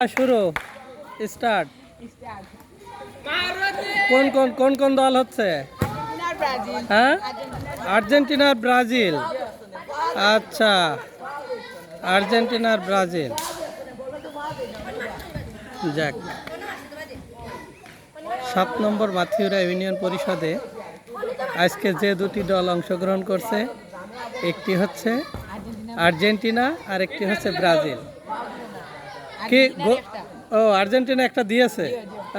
শুরু স্টার্ট কোন কোন কোন কোন দল হচ্ছে? হ্যাঁ? আর্জেন্টিনার ব্রাজিল। আচ্ছা। আর্জেন্টিনার ব্রাজিল। যাক। সাত নম্বর মাথিউরা ইউনিয়ন পরিষদে আজকে যে দুটি দল অংশগ্রহণ করছে একটি হচ্ছে আর্জেন্টিনা আর একটি হচ্ছে ব্রাজিল। কি ও আর্জেন্টিনা একটা দিয়েছে?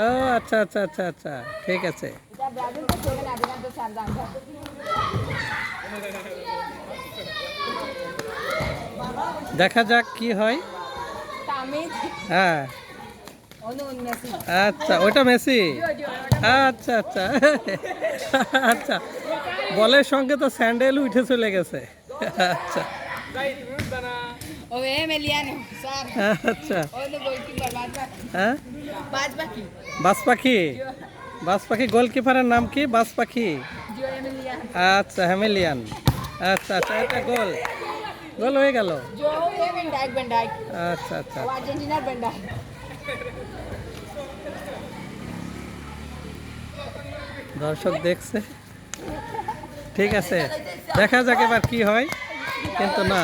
ও আচ্ছা আচ্ছা আচ্ছা আচ্ছা ঠিক আছে। দেখা যাক কি হয়। হ্যাঁ। আচ্ছা ওইটা মেসি? আচ্ছা আচ্ছা। আচ্ছা বলের সঙ্গে তো স্যান্ডেল উঠে চলে গেছে। আচ্ছা। Oye, Emiliano, Sar. আচ্ছা। le voy a হ্যাঁ? Más aquí. বাস পাখি বাস পাখি গোলকিপারের নাম কি? বাস পাখি আচ্ছা হ্যামিলিয়ান আচ্ছা আচ্ছা এটা গোল। গোল হয়ে গেল. আচ্ছা আচ্ছা. দর্শক দেখছে। ঠিক আছে। দেখা যাক এবার কি হয়। কিন্তু না।